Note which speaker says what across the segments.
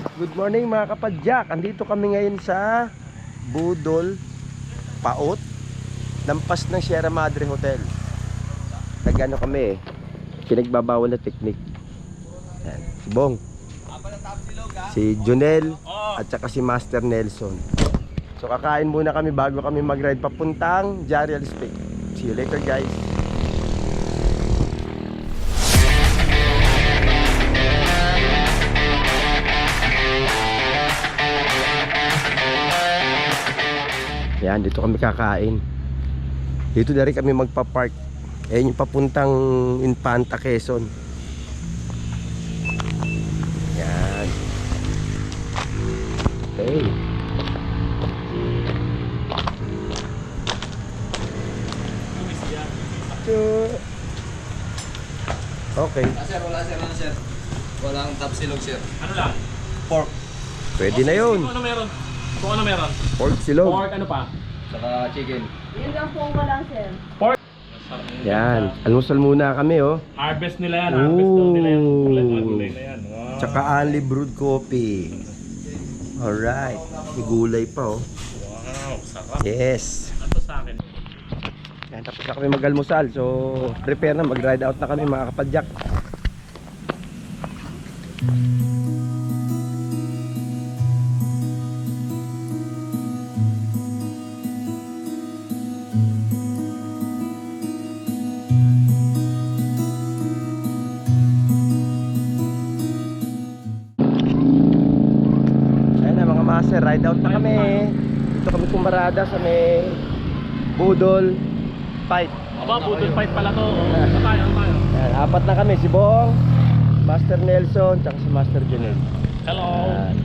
Speaker 1: Good morning mga kapadyak. Andito kami ngayon sa Budol, Paot, lampas ng Sierra Madre Hotel. Nagano kami eh. Pinagbabawal na teknik. Yan. Si Bong. Si Junel at saka si Master Nelson. So kakain muna kami bago kami mag-ride papuntang Jariel Speak. See you later guys. Yan, dito kami kakain. Dito na rin kami magpa-park. Ayan yung papuntang Infanta, Quezon. Yan. Okay. Okay,
Speaker 2: Ah, sir, wala sir, ano sir? Walang top silog sir.
Speaker 3: Ano lang?
Speaker 2: Pork.
Speaker 1: pwede na yun.
Speaker 3: Kung ano meron? Kung ano meron?
Speaker 1: Pork silog.
Speaker 3: Pork, ano pa?
Speaker 2: Saka chicken.
Speaker 4: Yun lang po wala, sir.
Speaker 1: Yan, almusal muna kami oh.
Speaker 3: Harvest nila yan, harvest daw nila yan.
Speaker 1: Ooh.
Speaker 3: Kulay gulay na yan. Wow.
Speaker 1: Tsaka only brewed coffee. Alright. May gulay pa oh.
Speaker 3: Wow, sarap.
Speaker 1: Yes.
Speaker 3: Ito sa akin.
Speaker 1: Yan, tapos na kami mag-almusal. So, prepare na. Mag-ride out na kami mga kapadyak. Ayan Kumarada sa may Budol Fight.
Speaker 3: Aba, budol fight pala to. Ano tayo, ano tayo?
Speaker 1: Apat na kami, si Bong, Master Nelson, tsaka si Master Junel.
Speaker 3: Hello.
Speaker 1: Ayan.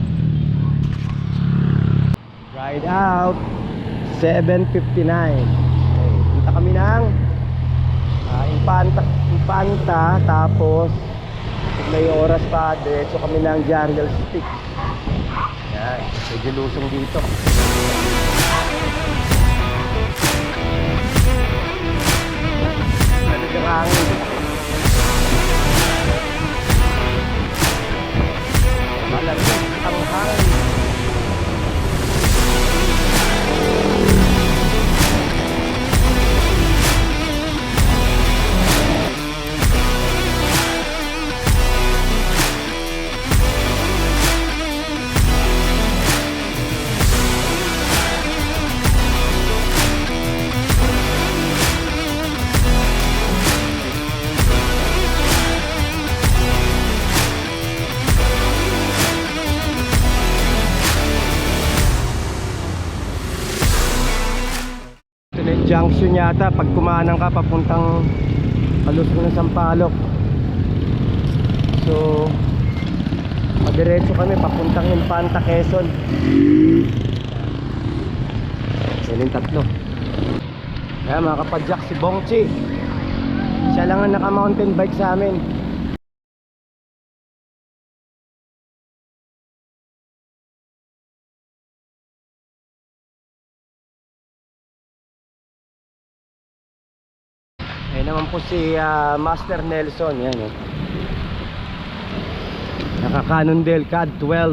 Speaker 1: Ride out 7.59 okay, Punta kami ng ah, Infanta, Infanta Tapos may oras pa Diretso kami ng Jariel Stick Yan Medyo lusong dito yata pag kumanang ka papuntang palusong ng Sampaloc. So, madiretso kami papuntang Infanta, Quezon. Yan yung tatlo. Kaya mga kapadyak si Bongchi. Siya lang ang naka-mountain bike sa amin. Po si ah, Master Nelson. Yan oh. Naka Cannondale CAD 12.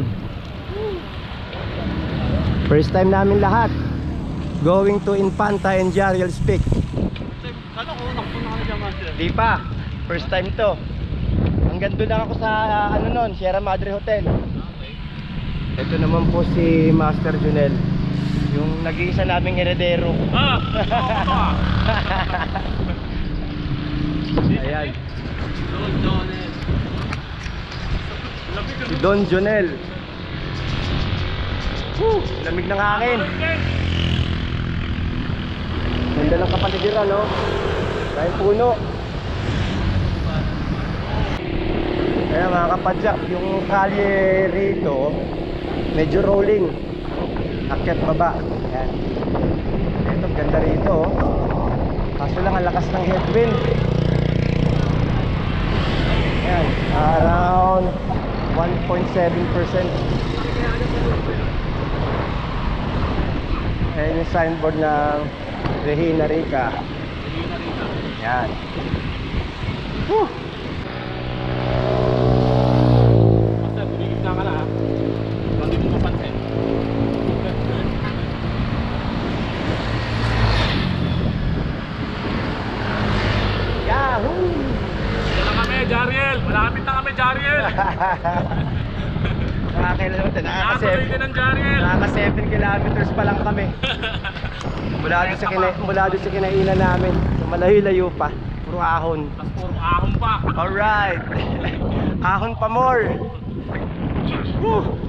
Speaker 1: First time namin lahat. Going to Infanta and Jariel Speak.
Speaker 3: Ano ko, napunta ka na dyan, master.
Speaker 1: Di pa. First time to. Hanggang doon lang ako sa ah, ano nun, Sierra Madre Hotel. Ito naman po si Master Junel. Yung nag-iisa naming heredero.
Speaker 3: Ah!
Speaker 1: Ayan. Si Don Junel. Woo! Lamig ng hangin. Ganda ng kapaligiran, no? Dahil puno. Kaya mga kapadyak, yung kalye rito, medyo rolling. Akyat baba. Ayan. Ito, ganda rito, oh. Kaso lang, ang lakas ng headwind. Ayan, around 1.7%. Ayan yung signboard ng Regina Rica. Yan. Whew.
Speaker 3: Master, bumigit na ka na ah.
Speaker 1: Nakakailan naman tayo.
Speaker 3: Nakatuloy din
Speaker 1: Nakaka-7
Speaker 3: ang Jariel.
Speaker 1: nakaka 7 kilometers pa lang kami. Mula doon sa kina mula doon sa kinainan namin. So, malayo-layo pa. Puro ahon.
Speaker 3: Tapos puro ahon pa.
Speaker 1: Alright. ahon pa more. Woo.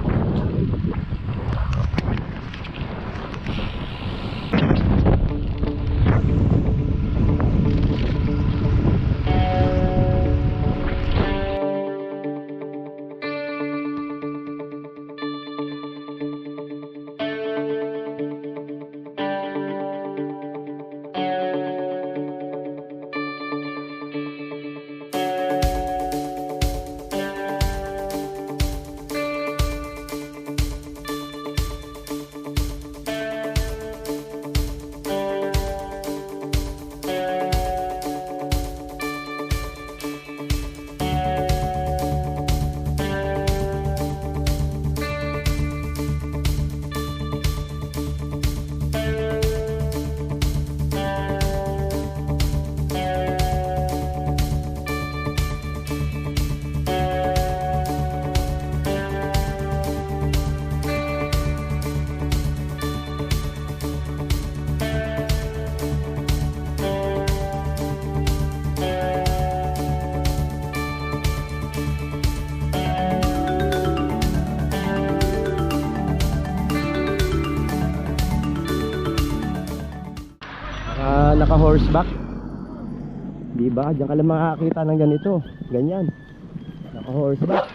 Speaker 1: Horseback. Di ba? Diyan ka lang makakita ng ganito. Ganyan. Naka horseback.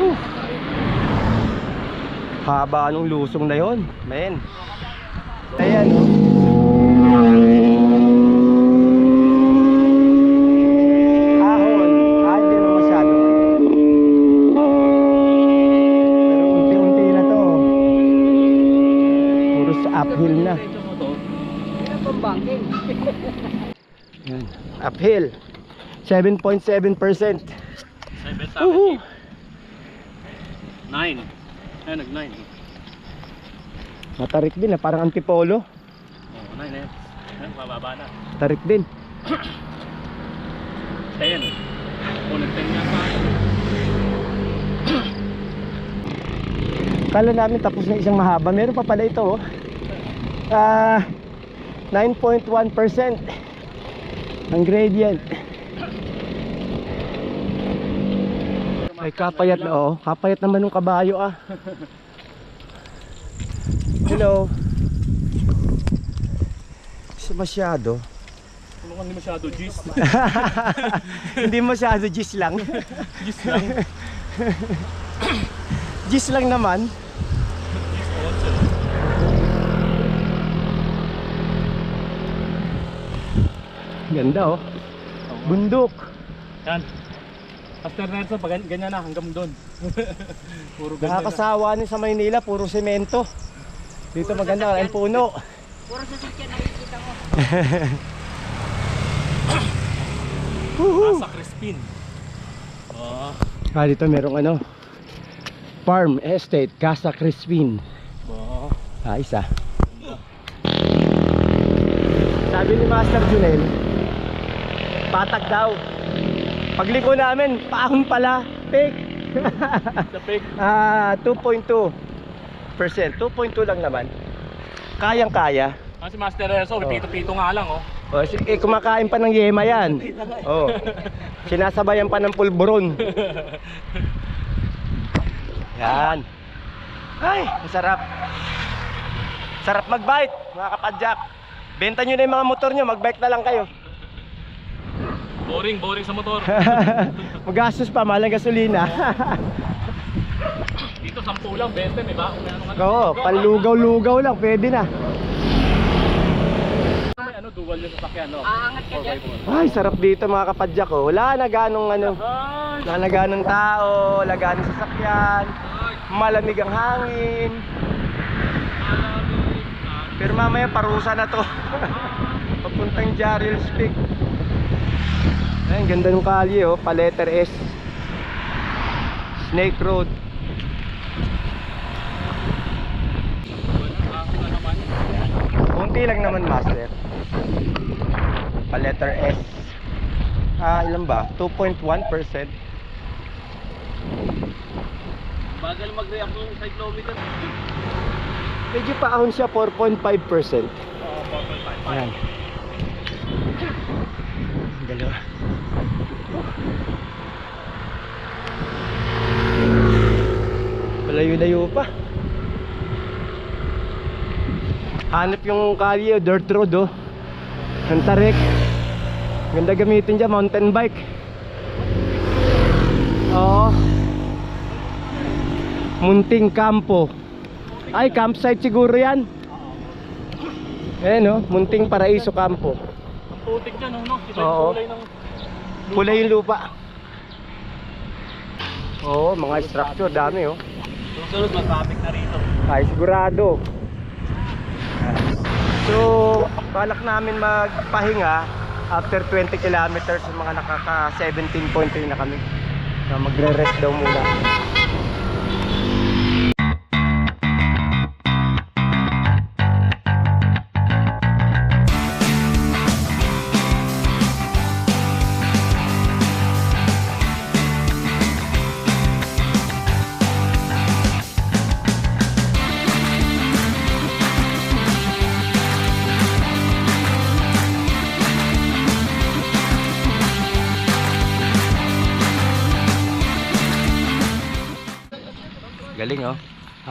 Speaker 1: Woo. Haba nung lusong na yon, men. Ayan. Uphill. 7.7%.
Speaker 3: 7
Speaker 1: Woohoo!
Speaker 3: 9. Ayun, nag-9.
Speaker 1: Matarik din ah, parang antipolo.
Speaker 3: Oh, 9 eh. Ayun, bababa na.
Speaker 1: Tarik din.
Speaker 3: 10. Oh, nag-10 nga pa.
Speaker 1: Kala namin tapos na isang mahaba. Meron pa pala ito oh. Ah, 9.1% ang gradient. Ay kapayat na oh. Kapayat naman ng kabayo ah. Hello. Kasi masyado.
Speaker 3: Kung hindi masyado G's.
Speaker 1: Hindi masyado gis lang.
Speaker 3: G's lang.
Speaker 1: Gis lang naman. Ganda oh. Bundok.
Speaker 3: Yan. After Nelson, pag gan- ganyan na, hanggang doon. Puro ganda na.
Speaker 1: Nakakasawa ni sa Maynila, puro semento. Dito maganda, ang puno.
Speaker 4: Puro sasakyan nakikita mo.
Speaker 3: Nasa Crispin. Oh,
Speaker 1: Ah, dito merong ano. Farm Estate, Casa Crispin.
Speaker 3: oh.
Speaker 1: Ah. Sabi ni Master Junel, patag daw. Pagliko namin, paahon pala. Fake.
Speaker 3: Sa pig.
Speaker 1: ah, 2.2 percent. 2.2 lang naman. Kayang-kaya.
Speaker 3: Ah, si Master Reso, pito-pito nga lang, oh.
Speaker 1: O, si- eh, kumakain pa ng yema yan. Oh. Sinasabayan pa ng pulburon. Yan. Ay, ang sarap. Mag-bike, mga kapadyak. Benta nyo na yung mga motor nyo, mag-bike na lang kayo.
Speaker 3: Boring, boring sa motor.
Speaker 1: Magastos pa, mahal ang gasolina.
Speaker 3: Dito, 10 lang, 20, di ba? Ano
Speaker 1: Oo, panlugaw-lugaw lang, pwede na.
Speaker 3: May ano, dual yung sasakyan, no?
Speaker 4: Aangat ka dyan.
Speaker 1: Ay, sarap dito mga kapadyak. Oh. Wala na ganong ano. Wala na ganong tao, wala ganong sasakyan. Malamig ang hangin. Pero mamaya parusa na to. Papuntang Jarrell's Peak. Ayun, ganda ng kalye oh, pa letter S. Snake Road. Kunti lang naman master. Pa letter S. Ah, ilan ba? 2.1%.
Speaker 3: Bagal mag-react ng cyclometer.
Speaker 1: Medyo paahon siya 4.5%.
Speaker 3: Oo, 4.5.
Speaker 1: Ayan. Dalawa. Malayo-layo pa. Hanap yung kalye, dirt road oh. Ang tarik. Ganda gamitin dyan, mountain bike. Oo. Munting kampo. Ay, campsite siguro yan. Eh no, munting paraiso kampo.
Speaker 3: Ang putik dyan, no? Iba
Speaker 1: Oo.
Speaker 3: yung kulay ng...
Speaker 1: Pula yung lupa. Oo, mga structure, dami oh.
Speaker 3: Susunod, mag-traffic na rito.
Speaker 1: Ay, sigurado. So, balak namin magpahinga after 20 kilometers mga nakaka 17.3 na kami. Na magre-rest daw muna.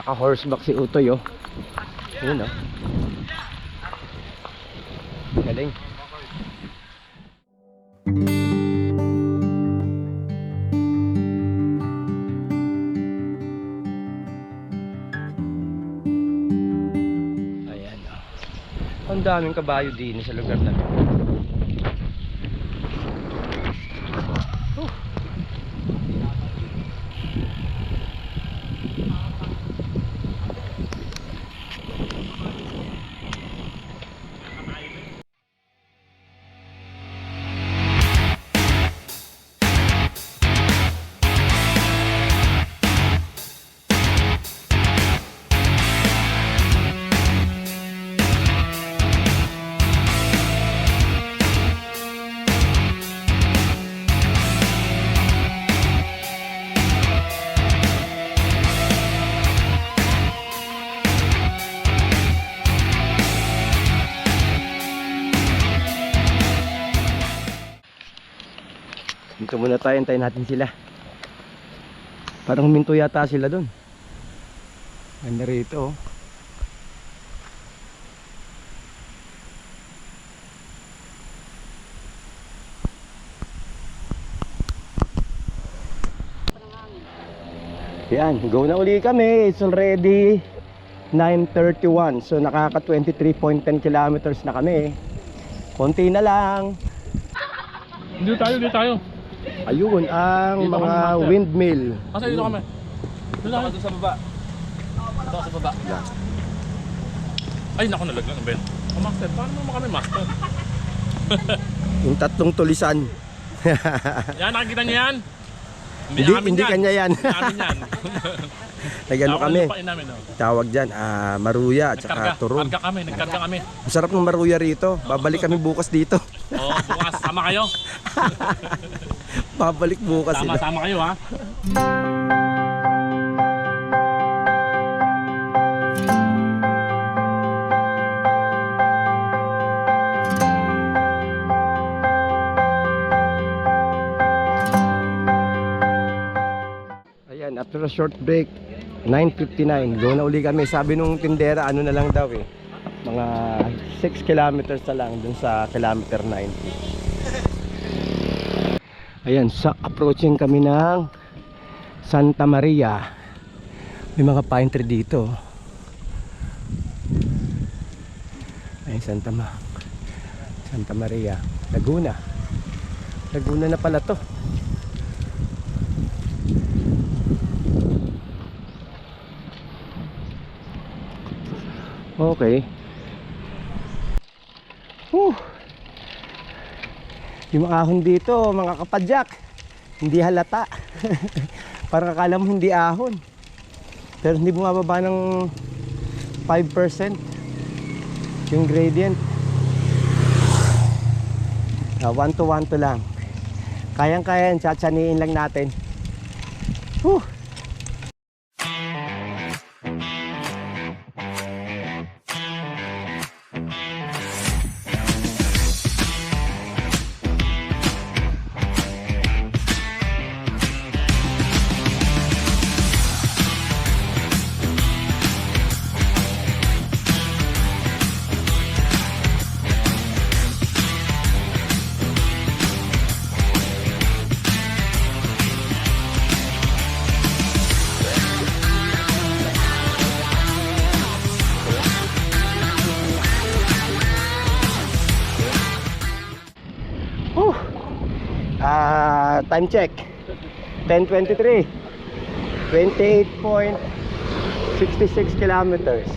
Speaker 1: Naka horseback si Utoy oh. Yun oh. Galing. Ayan oh. Ang daming kabayo din sa lugar na to. Dito muna tayo, antayin natin sila. Parang huminto yata sila doon. Ganda rito oh. Yan, go na uli kami. It's already 9.31. So nakaka 23.10 kilometers na kami. Konti na lang.
Speaker 3: Hindi tayo, hindi tayo.
Speaker 1: Ayun, ang
Speaker 3: Dito
Speaker 1: mga
Speaker 3: kami, master.
Speaker 1: windmill.
Speaker 3: Kasi dito kami. Doon.
Speaker 2: Doon sa baba. Doon sa baba.
Speaker 3: Ay, naku, nalaglag ang Ben. Oh, master, paano mo kami master?
Speaker 1: Yung tatlong tulisan.
Speaker 3: Yan, nakikita niyo yan?
Speaker 1: Hindi,
Speaker 3: amin
Speaker 1: hindi
Speaker 3: yan.
Speaker 1: kanya yan.
Speaker 3: Amin yan.
Speaker 1: Nagano
Speaker 3: Ako
Speaker 1: kami.
Speaker 3: lupain namin, oh.
Speaker 1: Tawag dyan, ah, maruya at
Speaker 3: Nagkarga,
Speaker 1: saka turon.
Speaker 3: karga kami, nagkarga kami.
Speaker 1: Masarap ng maruya rito. Babalik kami bukas dito.
Speaker 3: Oo, bukas, sama kayo.
Speaker 1: Babalik bukas
Speaker 3: Sama,
Speaker 1: sila.
Speaker 3: sama kayo ha.
Speaker 1: Ayan, after a short break, 9.59. Go na uli kami. Sabi nung tindera, ano na lang daw eh. Mga 6 kilometers na lang dun sa kilometer 90. Ayan, sa approaching kami ng Santa Maria. May mga pine dito. Ay, Santa Ma Santa Maria, Laguna. Laguna na pala to. Okay. Yung ahon dito, mga kapadyak, hindi halata. Parang akala mo hindi ahon. Pero hindi bumababa ng 5% yung gradient. Ah, one to one to lang. Kayang-kaya yan, tsatsaniin lang natin. Whew. Time check. 10:23. 28.66 kilometers.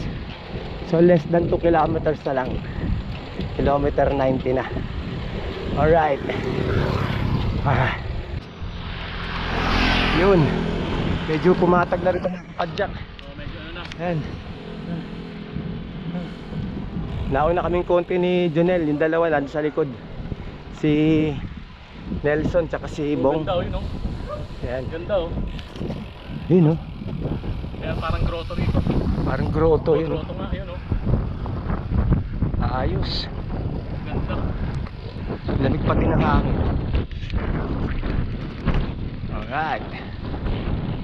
Speaker 1: So less than 2 kilometers na lang. Kilometer 90 na. All right. Ah. Yun. Medyo pumatag na rin ang padjak.
Speaker 3: So, medyo ano na.
Speaker 1: Yan. Nauna kaming konti ni Jonel, yung dalawa lang sa likod. Si Nelson tsaka si Bong.
Speaker 3: Ganda oh, yun oh.
Speaker 1: Yan.
Speaker 3: Ganda oh.
Speaker 1: Yun oh.
Speaker 3: Kaya parang grotto rito.
Speaker 1: Parang grotto yun oh.
Speaker 3: Grotto nga, yun oh.
Speaker 1: Ayos.
Speaker 3: Ganda.
Speaker 1: Lamig pati ng hangin. Alright.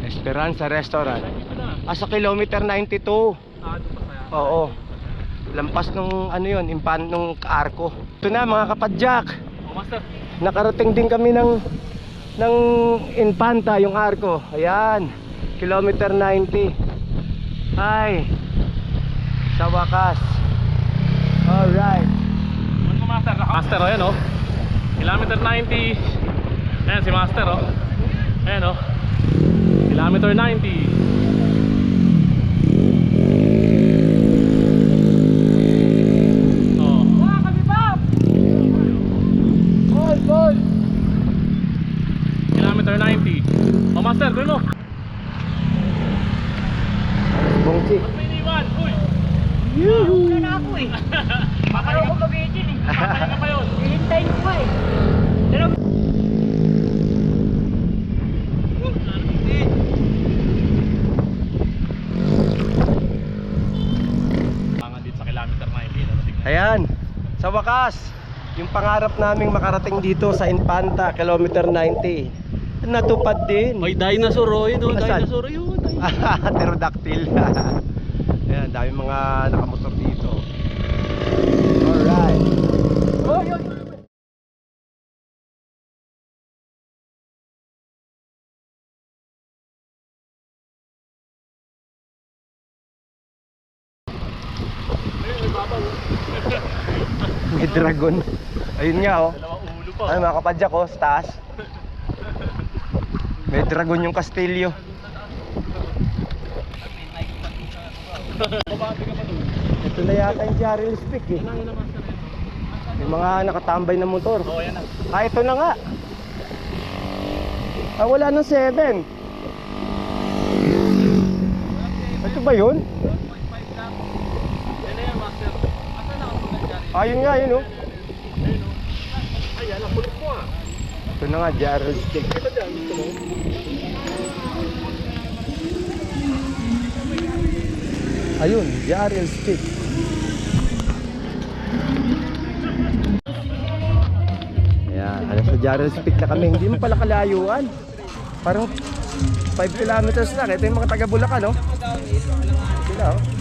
Speaker 1: Esperanza Restaurant.
Speaker 3: Dito.
Speaker 1: Ah, sa kilometer 92.
Speaker 3: Ah, doon pa kaya.
Speaker 1: Oo. Lampas nung ano yun, impan nung arko. Ito na mga kapadjak.
Speaker 3: Oh, master.
Speaker 1: Nakarating din kami ng ng Infanta yung arko. Ayan. Kilometer 90. Ay. Sa wakas. Alright.
Speaker 3: Master? Master oh, yan oh. Kilometer 90. Ayan si master oh. Ayan oh. Kilometer 90. Oh.
Speaker 1: Ball, ball.
Speaker 3: Kilometer 90. Oh, master, gawin mo.
Speaker 1: Bongchi.
Speaker 3: Ba't may iniwan? Uy!
Speaker 4: Una na ako eh. Makalaw ko mabitin eh.
Speaker 3: Papahinga pa yun.
Speaker 4: Hihintayin ko pa eh. Dalawa.
Speaker 3: Pangan dito sa kilometer 90. Ano, tingnan.
Speaker 1: Ayan. Sa wakas. Yung pangarap naming makarating dito sa Infanta, kilometer 90. Natupad din.
Speaker 2: May dinosaur oh, yun oh,
Speaker 1: Asan?
Speaker 2: dinosaur yun.
Speaker 1: Pterodactyl. Ayan, dami mga nakamotor dito. Alright. Oh, yun. May dragon. Ayun nga oh. Ay mga kapadyak oh, sa taas. May dragon yung kastilyo. Ito na yata yung Jarrell Speak eh.
Speaker 3: Ayun.
Speaker 1: May mga nakatambay na motor.
Speaker 3: Oh, yan na.
Speaker 1: Ah, ito na nga. Ah, wala nang 7. Ito ba yun?
Speaker 3: Dyan?
Speaker 1: Ah, nga, yun oh.
Speaker 3: Ayun oh. Ay, yan ang kulot mo ah.
Speaker 1: Ito na nga, Jarrell Speak.
Speaker 3: Ito dyan, gusto mo?
Speaker 1: Ayun, Jarrell Speak. Ayan, ano sa Jarrell Speak na kami. Hindi mo pala kalayuan. Parang 5 kilometers lang. Ito yung mga taga Bulacan, no? Sila, oh.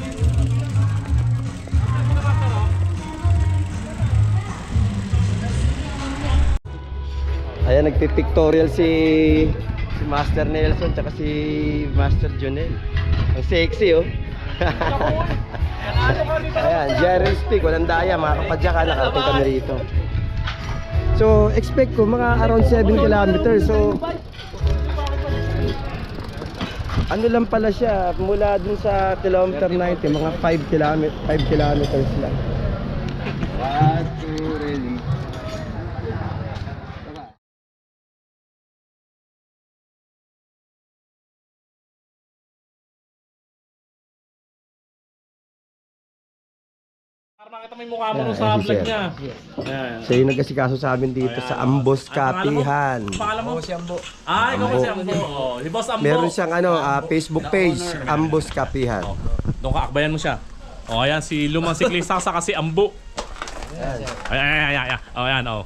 Speaker 1: Ayan, nagpipictorial si si Master Nelson tsaka si Master Jonel. Ang sexy, oh. Ayan, Jerry Speak, walang daya, mga kapadyakan, nakarating kami rito. So, expect ko mga around 7 kilometers. So, ano lang pala siya, mula dun sa kilometer 90, mga 5 kilometers, 5 kilometers lang.
Speaker 2: One,
Speaker 3: Nakita mo yung mukha mo
Speaker 1: Yeah,
Speaker 3: nung sa
Speaker 1: si
Speaker 3: vlog
Speaker 1: Sir.
Speaker 3: niya. Ayan.
Speaker 1: Siya yung nagkasikaso sa amin dito sa Ambos? Kapihan.
Speaker 3: Pangalan mo?
Speaker 2: si Ambo.
Speaker 3: Ah, ikaw kasi Ambo. Oh, si Boss Ambo.
Speaker 1: Meron siyang ano, ah, Facebook page, Ambos Kapihan.
Speaker 3: Oh, doon ka akbayan mo siya. Oh, ayan si Lumang Siklista sa kasi Ambo. Ayan, ayan, ayan, ayan. Oh, ayan, oh.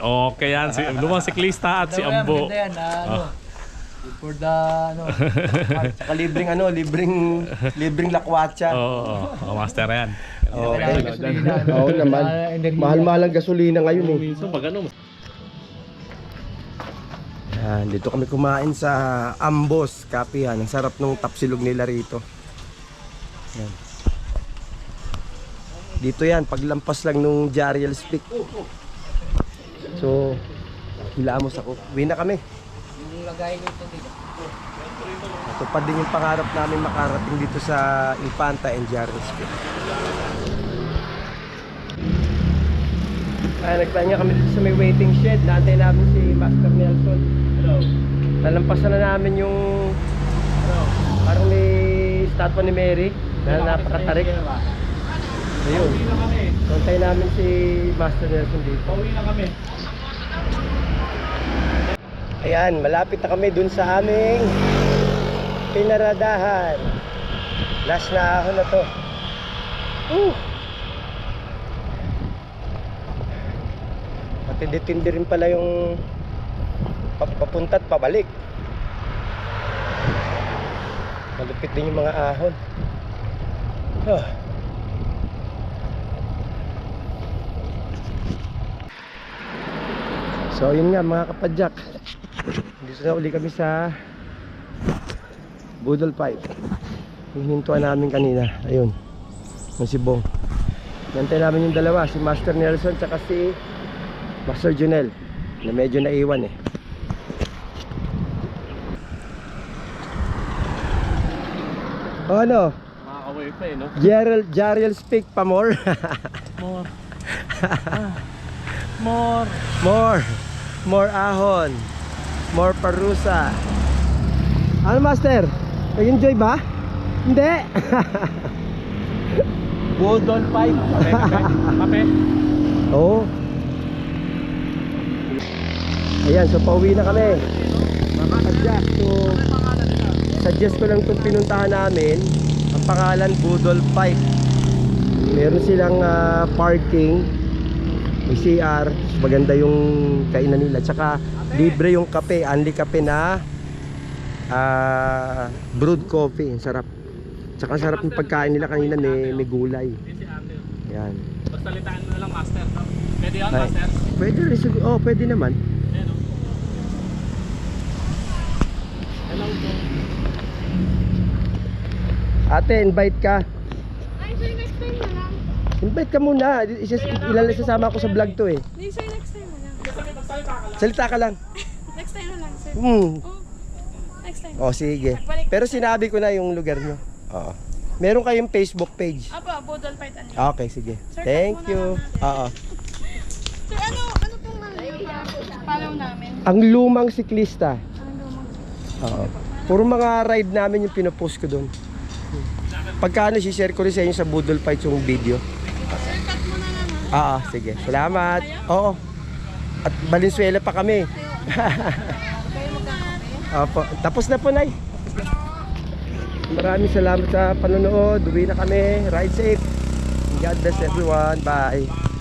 Speaker 3: Oh, okay yan. Si Lumang Siklista at si Ambo.
Speaker 2: Maganda yan, na, ano, for the, ano,
Speaker 1: Saka libreng ano, libreng libreng lakwatsa.
Speaker 3: Oo, oh, oh, oh, master yan.
Speaker 1: Okay.
Speaker 2: gasolina, ano,
Speaker 1: Oo naman.
Speaker 2: ah.
Speaker 1: Mahal-mahal ang gasolina ngayon eh.
Speaker 3: Minsan pag ano,
Speaker 1: Yan, dito kami kumain sa Ambos Kapihan. Ang sarap nung tapsilog nila rito. Yan. Dito yan, paglampas lang nung Jariel Peak. So, hilamos ako. Uwi na kami.
Speaker 2: yung lagay nito dito.
Speaker 1: Ito pa din yung pangarap namin makarating dito sa Infanta and Jariel Peak. Ay, nagpahinga kami dito sa may waiting shed. Naantay namin si Master Nelson.
Speaker 3: Hello.
Speaker 1: Nalampasan na namin yung
Speaker 3: Hello.
Speaker 1: parang may statwa ni Mary na napakatarik. Ayun.
Speaker 3: Pauwi na kami.
Speaker 1: Kontay namin si Master Nelson dito.
Speaker 3: Pauwi na kami.
Speaker 1: Ayan, malapit na kami dun sa aming pinaradahan. Last na ako na to. Uh! Matindi-tindi rin pala yung pa- papunta at pabalik. Malupit din yung mga ahon. Ah. So yun nga mga kapadyak Dito na uli kami sa Budol Pipe Hihintuan namin kanina Ayun Yung si Bong Nantay namin yung dalawa Si Master Nelson tsaka si Master Junel Na medyo naiwan eh O ano?
Speaker 3: Makakaway pa eh, no?
Speaker 1: Gerald, Jariel speak pa more
Speaker 3: More. Ah. More.
Speaker 1: More. More ahon. More parusa. Ano master? Nag-enjoy ba? Hindi. Budol pipe.
Speaker 3: Kape, kape.
Speaker 1: Oo. Ayan, so pauwi na kami. Adjust. So, suggest ko lang itong pinuntahan namin. Ang pangalan, Budol Pipe. Meron silang ah, parking. May CR. Maganda yung kainan nila. Tsaka libre yung kape. Only kape na ah, brewed coffee. Ang sarap. Tsaka sarap ng pagkain nila kanina. May, may gulay. Yan.
Speaker 3: Pagsalitaan mo na lang, Master. Pwede yan. Master?
Speaker 1: Pwede rin. Oh, pwede naman.
Speaker 3: Ayan, no? Hello po.
Speaker 1: Ate, invite ka.
Speaker 4: Ay, sir, next time na lang.
Speaker 1: Invite ka muna. Isa, ilan sasama ko sa vlog to eh.
Speaker 4: Hindi, sir, next time na lang.
Speaker 1: Salita ka lang.
Speaker 4: Next time na lang, sir.
Speaker 1: Hmm.
Speaker 4: Oh, next time.
Speaker 1: Oh, sige. Pero sinabi ko na yung lugar nyo. Oo. Meron kayong Facebook page.
Speaker 4: Apo, Budol Fight ano.
Speaker 1: Okay, sige.
Speaker 4: Sir,
Speaker 1: Thank you.
Speaker 4: lang natin.
Speaker 1: Oo.
Speaker 4: Sir, ano, ano pong follow namin?
Speaker 1: Ang lumang siklista.
Speaker 4: Ano lumang?
Speaker 1: Oo. Puro mga ride namin yung pinopost ko doon. Pagkano, si-share ko rin sa inyo sa Budol Fight yung video.
Speaker 4: Sir, cut na lang ha.
Speaker 1: Sige. Salamat. Oo. At Valenzuela pa kami. Opo. Tapos na po, Nay. Maraming salamat sa panonood. Uwi na kami. Ride safe. God bless everyone. Bye.